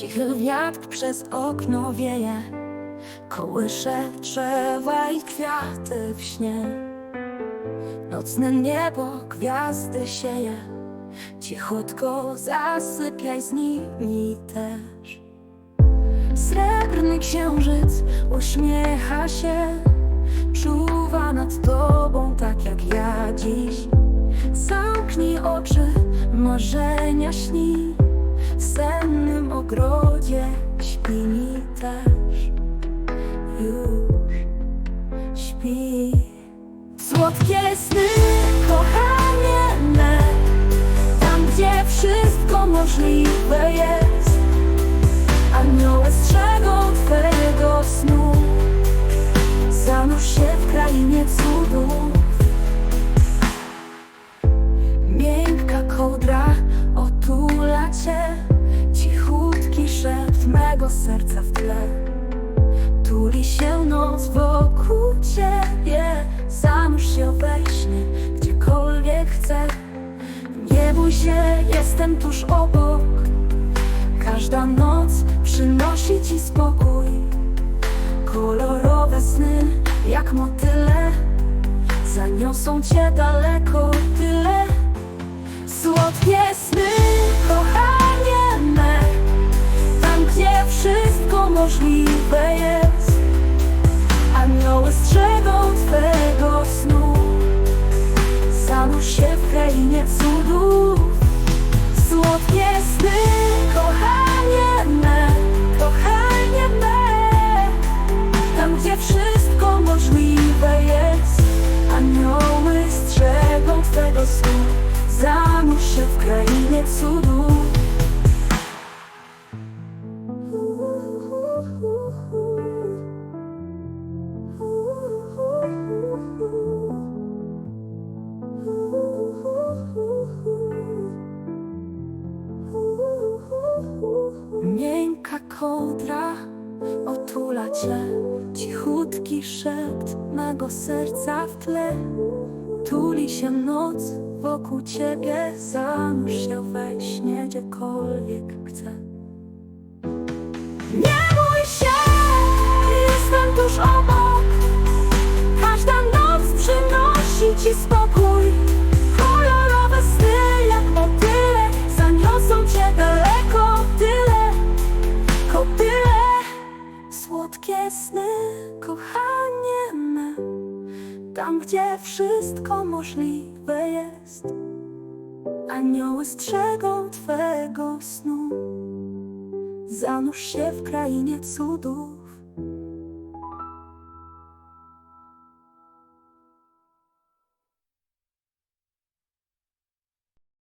Cichy wiatr przez okno wieje Kołysze drzewa i kwiaty w śnie. Nocne niebo gwiazdy sieje Cichutko zasypiaj z nimi też. Srebrny księżyc uśmiecha się Czuwa nad tobą tak jak ja dziś. Zamknij oczy, marzenia śni sennym ogrodzie śpi mi też. Już śpi. Słodkie sny, kochanie me. Tam, gdzie wszystko możliwe jest. Anioły strzegą twojego snu. Zanurz się w krainie cudów mego serca w tle. Tuli się noc wokół ciebie. Zanurz się we gdziekolwiek chcę. Nie bój się, jestem tuż obok. Każda noc przynosi ci spokój. Kolorowe sny, jak motyle Zaniosą cię daleko tyle. Słodkie sny, możliwe jest Anioły strzegą twego snu. Zanurz się w krainie cudów Słodkie sny, kochanie me Kochanie me. Tam, gdzie wszystko możliwe jest Anioły strzegą twego snu. Zanurz się w krainie cudów Miękka kołdra otula cię Cichutki szept mego serca w tle. Tuli się noc wokół ciebie Zanurz się we śnie gdziekolwiek chce Nie ci spokój. Kolorowe sny jak motyle Zaniosą cię daleko tyle. Kotyle Słodkie sny, kochanie me. Tam, gdzie wszystko możliwe jest. Anioły strzegą twego snu. Zanurz się w krainie cudów